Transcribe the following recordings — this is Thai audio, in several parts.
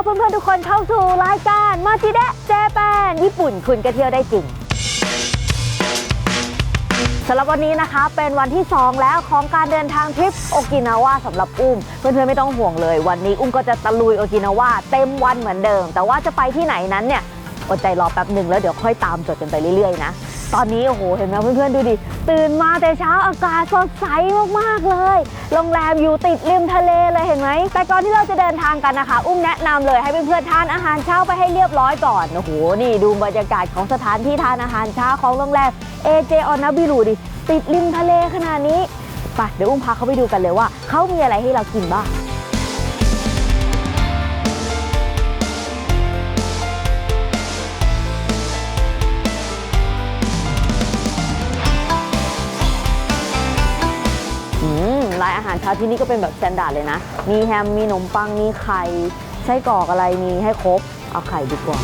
อบเพื่อนๆทุกคนเข้าสู่รายการมาจิเดะเจแปนญี่ปุ่นคุณก็เที่ยวได้จริงสำหรับวันนี้นะคะเป็นวันที่ 2 แล้วของการเดินทางทริปโอกินาวาสำหรับอุ้ม เพื่อนๆไม่ต้องห่วงเลย วันนี้อุ้มก็จะตะลุยโอกินาวาเต็มวันเหมือนเดิม แต่ว่าจะไปที่ไหนนั้นเนี่ยอดใจรอแป๊บหนึ่งแล้วเดี๋ยวค่อยตามจดกันไปเรื่อยๆนะ ตอนนี้โอ้โหเห็นไหมเพื่อนๆดูดิ ตื่นมาแต่เช้าอากาศสดใสมากๆเลย โรงแรมอยู่ติดริมทะเลเลยเห็นไหมแต่ก่อนที่เราจะเดินทางกันนะคะ อุ้มแนะนำเลยให้เพื่อนๆทานอาหารเช้าไปให้เรียบร้อยก่อนโอ้โหนี่ดูบรรยากาศของสถานที่ทานอาหารเช้าของโรงแรม AJ o n a b i r u ดิติดริมทะเลขนาดนี้ไปเดี๋ยวอุ้มพาเขาไปดูกันเลยว่าเขามีอะไรให้เรากินบ้าง อาหารเช้าที่นี่ก็เป็นแบบสแตนดาร์ดเลยนะ มีแฮม มีขนมปัง มีไข่ ไส้กรอกอะไร มีให้ครบ เอาไข่ดีกว่า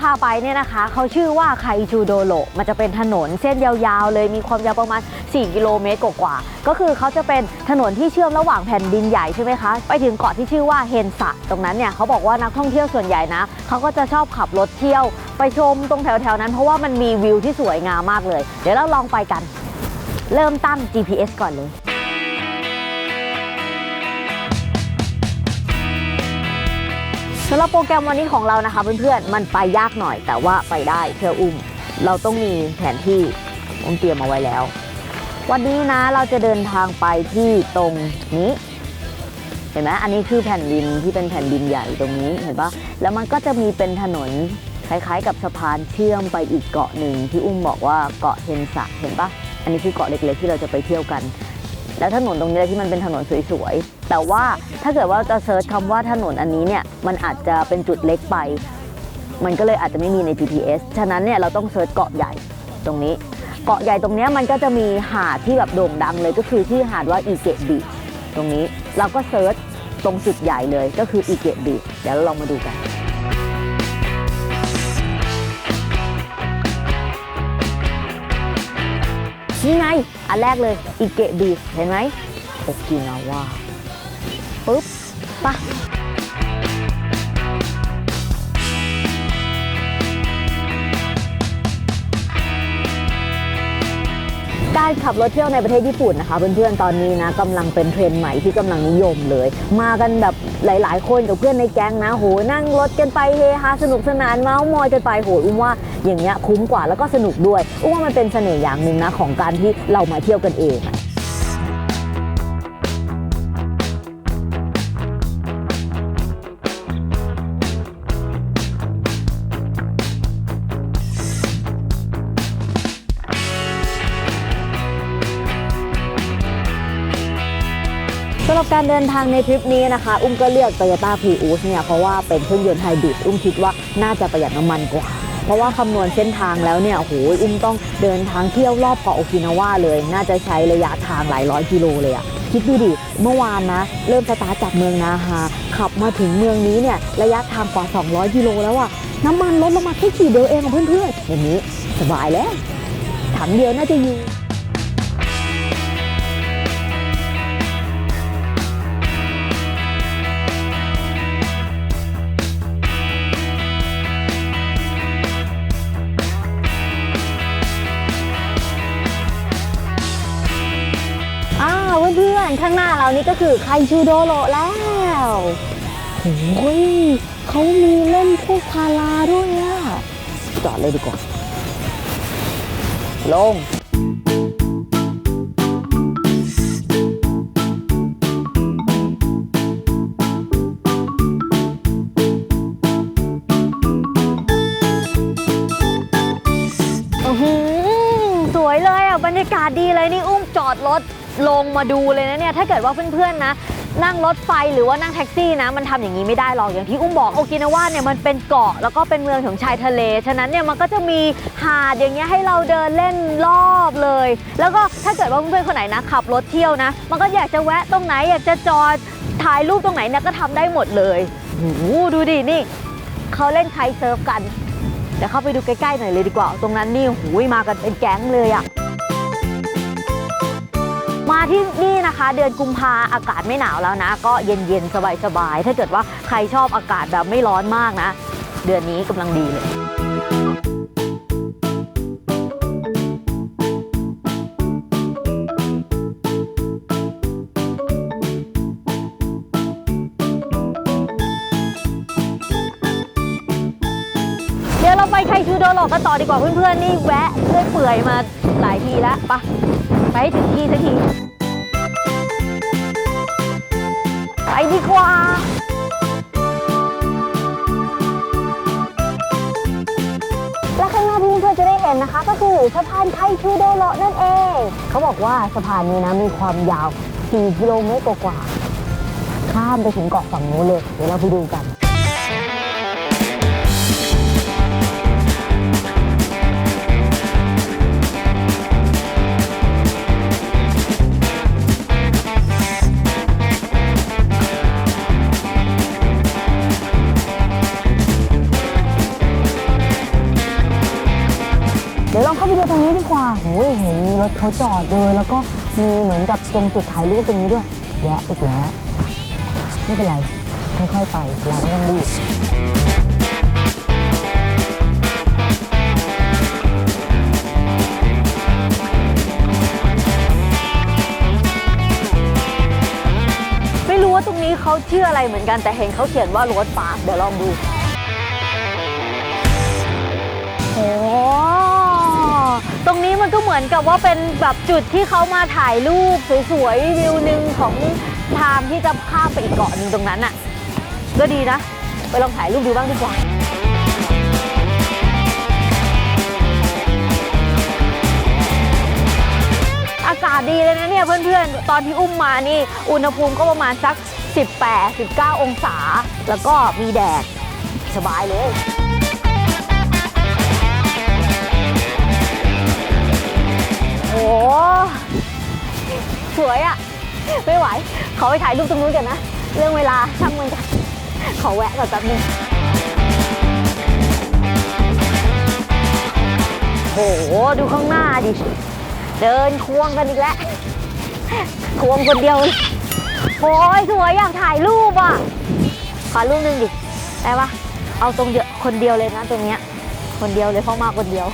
พาไปเนี่ยนะคะเขาชื่อว่าไคชูโดโรมันจะเป็นถนนเส้นยาวๆ เลยมีความยาวประมาณ 4 กิโลเมตรกว่าๆก็คือเขาจะเป็นถนนที่เชื่อมระหว่างแผ่นดินใหญ่ใช่ไหมคะ ไปถึงเกาะที่ชื่อว่าเฮนสะตรงนั้นเนี่ยเขาบอกว่านักท่องเที่ยวส่วนใหญ่นะเขาก็จะชอบขับรถเที่ยว ไปชมตรงแถวๆนั้นเพราะว่ามันมีวิวที่สวยงามมากเลย เดี๋ยวเราลองไปกัน เริ่มตั้ง GPS ก่อนเลย สำหรับโปรแกรมวันนี้ของเรานะคะเพื่อนๆ มันไปยากหน่อยแต่ว่าไปได้เชื่ออุ้ม เราต้องมีแผนที่อุ้มเตรียมเอาไว้แล้ว วันนี้นะเราจะเดินทางไปที่ตรงนี้ เห็นไหมอันนี้คือแผ่นดินที่เป็นแผ่นดินใหญ่ตรงนี้เห็นปะแล้วมันก็จะมีเป็นถนนคล้ายๆ กับสะพานเชื่อมไปอีกเกาะหนึ่งที่อุ้มบอกว่าเกาะเฮนสะเห็นปะอันนี้คือเกาะเล็กๆที่เราจะไปเที่ยวกัน แล้วถนนตรงนี้แหละที่มันเป็นถนนสวยๆ แต่ว่าถ้าเกิดว่าจะเซิร์ชคำว่าถนนอันนี้เนี่ย มันอาจจะเป็นจุดเล็กไป มันก็เลยอาจจะไม่มีใน GPS ฉะนั้นเนี่ยเราต้องเซิร์ชเกาะใหญ่ตรงนี้ เกาะใหญ่ตรงนี้มันก็จะมีหาดที่แบบโด่งดังเลยก็คือที่หาดว่าอีเกตบีตรงนี้เราก็เซิร์ชตรงจุดใหญ่เลยก็คืออีเกตบีเดี๋ยวเราลองมาดูกัน นี่ไง อันแรกเลยอิเกะบีเห็นไหมโอกินาว่าปุ๊บปะ การขับรถเที่ยวในประเทศญี่ปุ่นนะคะเพื่อนๆตอนนี้นะกำลังเป็นเทรนด์ใหม่ที่กำลังนิยมเลย มากันแบบหลาย ๆ คนกับเพื่อนในแก๊งนะโหนั่งรถกันไปเฮฮาสนุกสนานเมาส์มอยกันไปโหอุ้มว่าอย่างเงี้ยคุ้มกว่าแล้วก็สนุกด้วยอุ้มว่ามันเป็นเสน่ห์อย่างหนึ่งนะของการที่เรามาเที่ยวกันเอง การเดินทางในทริปนี้นะคะ อุ้มก็เลือก Toyota Prius เนี่ยเพราะว่าเป็นเครื่องยนต์ไฮบริดอุ้มคิดว่าน่าจะประหยัดน้ำมันกว่า เพราะว่าคำนวณเส้นทางแล้วเนี่ยโหอุ้มต้องเดินทางเที่ยวรอบเกาะโอกินาวาเลย น่าจะใช้ระยะทางหลายร้อยกิโลเลยอะคิดดูดิ เมื่อวานนะ เริ่มสตาร์ทจากเมืองนาฮาขับมาถึงเมืองนี้เนี่ยระยะทางกว่า 200 กิโลแล้วอะน้ำมันลดลงมาแค่ขีดเดียวเองเพื่อนๆอย่างนี้สบายแล้วถังเดียวน่าจะอยู่ น้าเรานี่ก็คือไคชูโดโรแล้วโอ้ยเขามีเล่นพวกพาราด้วยอะจอดเลยดีกว่า ลงอื้อหือสวยเลยอะ บรรยากาศดีเลยนี่อุ้มจอดรถ ลงมาดูเลยนะเนี่ยถ้าเกิดว่าเพื่อนๆนะ นั่งรถไฟหรือว่านั่งแท็กซี่นะ มันทำอย่างนี้ไม่ได้หรอกอย่างที่อุ้มบอกโอกินาวาเนี่ยมันเป็นเกาะแล้วก็เป็นเมืองของชายทะเล ฉะนั้นเนี่ยมันก็จะมีหาดอย่างเงี้ยให้เราเดินเล่นรอบเลย แล้วก็ถ้าเกิดว่าเพื่อนๆคนไหนนะขับรถเที่ยวนะ มันก็อยากจะแวะตรงไหนอยากจะจอดถ่ายรูปตรงไหนเนี่ยก็ทำได้หมดเลยโอ้ดูดินี่เขาเล่นไคเซิร์ฟกันเดี๋ยวเข้าไปดูใกล้ๆหน่อยเลยดีกว่า ตรงนั้นนี่หูยมากันเป็นแก๊งเลยอะ มาที่นี่นะคะ เดือนกุมภาอากาศไม่หนาวแล้วนะ ก็เย็นๆ สบายๆ ถ้าเกิดว่าใครชอบอากาศแบบไม่ร้อนมากนะ เดือนนี้กำลังดีเลยเดี๋ยวเราไปไคชูโดโรกันต่อดีกว่าเพื่อนๆ นี่แวะเรื่อยเปื่อยมาหลายทีแล้วปะไปให้ถึงที่สักที ดีกว่า และข้างหน้าที่เพื่อจะได้เห็นนะคะ ก็คือสะพานไคชูโดโรนั่นเอง เขาบอกว่าสะพานนี้นะมีความยาว 4 กิโลเมตรกว่าๆข้ามไปถึงเกาะฝั่งนู้นเลย เดี๋ยวเราไปดูกัน กว่าโอ้ยเห็นมีรถเขาจอดเลยแล้วก็มีเหมือนกับตรงจุดถ่ายรูปตรงนี้ด้วยแยะอีกแล้วไม่เป็นไรค่อยๆไปเราไม่ต้องรีบไม่รู้ว่าตรงนี้เขาชื่ออะไรเหมือนกันแต่เห็นเขาเขียนว่ารถปาร์คเดี๋ยวลองดูโอ้ ตรงนี้มันก็เหมือนกับว่าเป็นแบบจุดที่เขามาถ่ายรูปสวยๆวิวหนึ่งของทางที่จะข้ามไปอีกเกาะหนึ่งตรงนั้นน่ะ ก็ดีนะ ไปลองถ่ายรูปดูบ้างดีกว่าอากาศดีเลยนะเนี่ยเพื่อนๆ ตอนที่อุ้มมานี่ อุณหภูมิก็ประมาณสัก 18 19 องศา แล้วก็มีแดด สบายเลย โอ้สวยอะไม่ไหว ขอไปถ่ายรูปตรงนู้นกันนะ เรื่องเวลาช่างมันกันขอแวะก่อนแป๊บนึงโหดูข้างหน้าดิ เดินควงกันอีกแล้ว ควงคนเดียวเลยโอ้ยสวยอยากถ่ายรูปอะ ขอรูปหนึงดิ ได้ปะเอาตรงเดียวคนเดียวเลยนะตรงเนี้ย คนเดียวเลยเพราะมาคนเดียว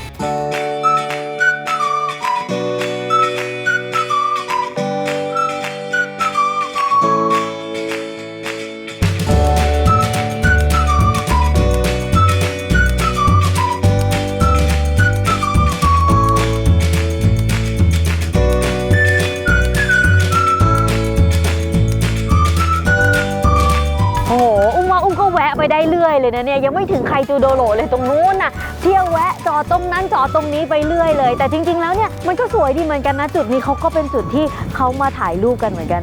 นะเนี่ยยังไม่ถึงใครจูโดโรเลยตรงนู้นน่ะเที่ยวแวะจอดตรงนั้นจอดตรงนี้ไปเรื่อยเลย แต่จริง ๆ แล้วเนี่ยมันก็สวยดีเหมือนกันนะจุดนี้เขาก็เป็นจุดที่เขามาถ่ายรูปกันเหมือนกัน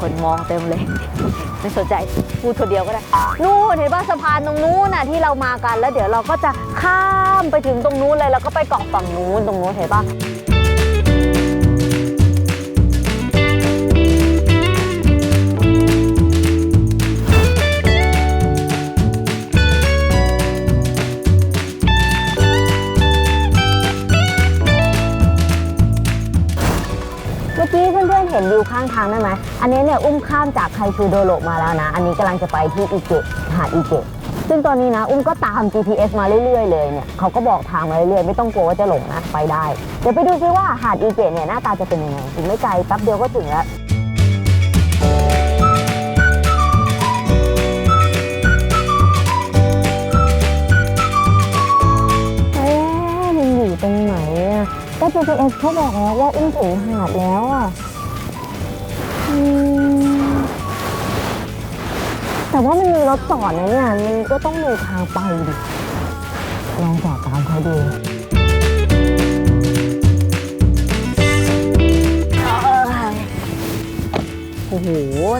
คนมองเต็มเลย ไม่สนใจพูดคนเดียวก็ได้นู่นเห็นป่ะสะพานตรงนู้นน่ะที่เรามากันแล้วเดี๋ยวเราก็จะข้ามไปถึงตรงนู้นเลยแล้วก็ไปเกาะฝั่งนู้นตรงนู้นเห็นป่ะ ข้างทางได้ไหม อันนี้เนี่ยอุ้มข้ามจากไคชูโดโรมาแล้วนะ อันนี้กำลังจะไปที่อิเกะหาดอิเกะซึ่งตอนนี้นะ อุ้มก็ตาม GPS มาเรื่อยๆ เลยเนี่ยเขาก็บอกทางมาเรื่อยๆ ไม่ต้องกลัวว่าจะหลงนะ ไปได้ เดี๋ยวไปดูซิว่าหาดอิเกะเนี่ยหน้าตาจะเป็นยังไงอีกไม่ไกลแป๊บเดียวก็ถึงแล้วเอ๊ะมันอยู่ตรงไหนอะก็ GPS เขาบอกแล้วว่าอุ้มถึงหาดแล้วอะ แต่ว่ามันมีรถจอดนะเนี่ยมันก็ต้องมีทางไปดิ ลองจอดตามเขาดูโหโอ้โห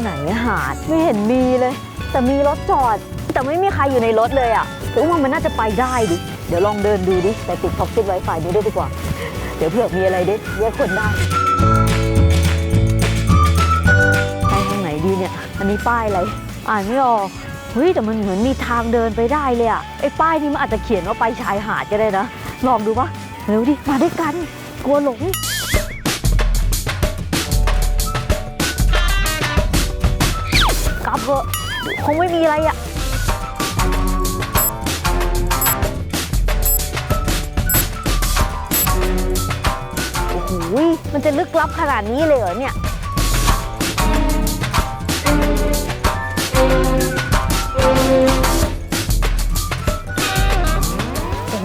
ไหนหาดไม่เห็นมีเลย แต่มีรถจอด แต่ไม่มีใครอยู่ในรถเลยอะแต่ว่ามันน่าจะไปได้ดิ เดี๋ยวลองเดินดูดิ แต่ติดท็อกซิตไวไฟดูด้วยดีกว่า เดี๋ยวเผื่อมีอะไรดิเรียกคนได้ อันนี้ป้ายอะไร อ่านไม่ออกเฮ้ยแต่มันเหมือนมีทางเดินไปได้เลยอะไอ้ป้ายนี้มันอาจจะเขียนว่าไปชายหาดก็ได้นะ ลองดูปะเร็วดิ มาด้วยกัน กลัวหลงกลับเถอะคงไม่มีอะไรอะโอ้โหมันจะลึกลับขนาดนี้เลยเหรอเนี่ย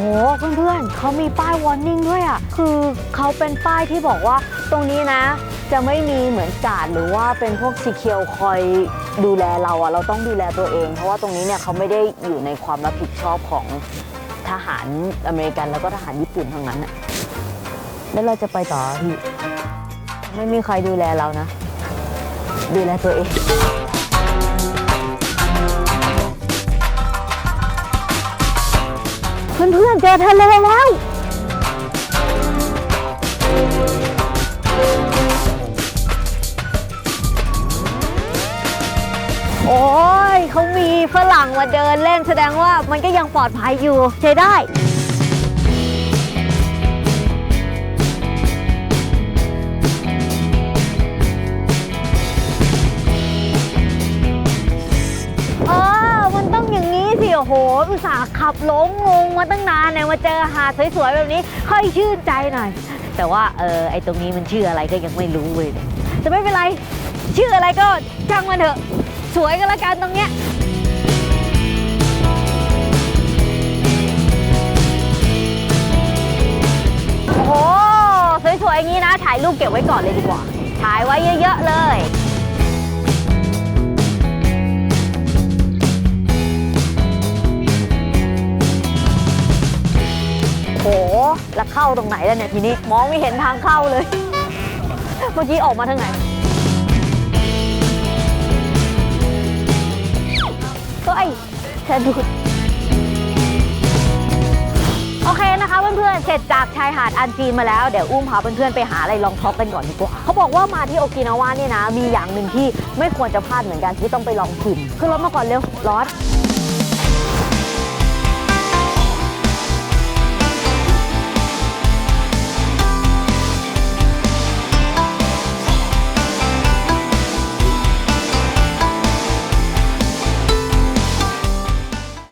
เพื่อนๆเขามีป้ายวอร์นิ่งด้วยอะ คือเขาเป็นป้ายที่บอกว่าตรงนี้นะ จะไม่มีเหมือนการ์ดหรือว่าเป็นพวกซีเคียวคอยดูแลเราอะ เราต้องดูแลตัวเอง เพราะว่าตรงนี้เนี่ยเขาไม่ได้อยู่ในความรับผิดชอบของทหารอเมริกันแล้วก็ทหารญี่ปุ่นทั้งนั้นอะ แล้วเราจะไปต่อพี่ ไม่มีใครดูแลเรานะ ดูแลตัวเอง เพื่อนๆเจอทะเลแล้ว โอ้ยเขามีฝรั่งมาเดินเล่นแสดงว่ามันก็ยังปลอดภัยอยู่ใช้ได้ อุตส่าห์ขับหลงงงมาตั้งนานเนี่ยมาเจอหาดสวยๆแบบนี้ค่อยชื่นใจหน่อย แต่ว่าเออไอตรงนี้มันชื่ออะไรก็ยังไม่รู้เลยเนี่ยแต่ไม่เป็นไร ชื่ออะไรก็ช่างมันเถอะ สวยก็แล้วกันตรงเนี้ยโอ้สวยๆอย่างนี้นะถ่ายรูปเก็บไว้ก่อนเลยดีกว่า ถ่ายไว้เยอะ ๆ เลย แล้วเข้าตรงไหนแล้วเนี่ยทีนี้มองไม่เห็นทางเข้าเลย เมื่อกี้ออกมาทางไหน ก็ไอ้สะดุดโอเคนะคะเพื่อนๆ เสร็จจากชายหาดอันจีนมาแล้ว เดี๋ยวอุ้มพาเพื่อนๆ ไปหาอะไรลองท็อกกันก่อนดีกว่า เขาบอกว่ามาที่โอกินาวาเนี่ยนะ มีอย่างหนึ่งที่ไม่ควรจะพลาดเหมือนกันที่ต้องไปลองชิมขึ้นรถมาก่อนเร็วร้อน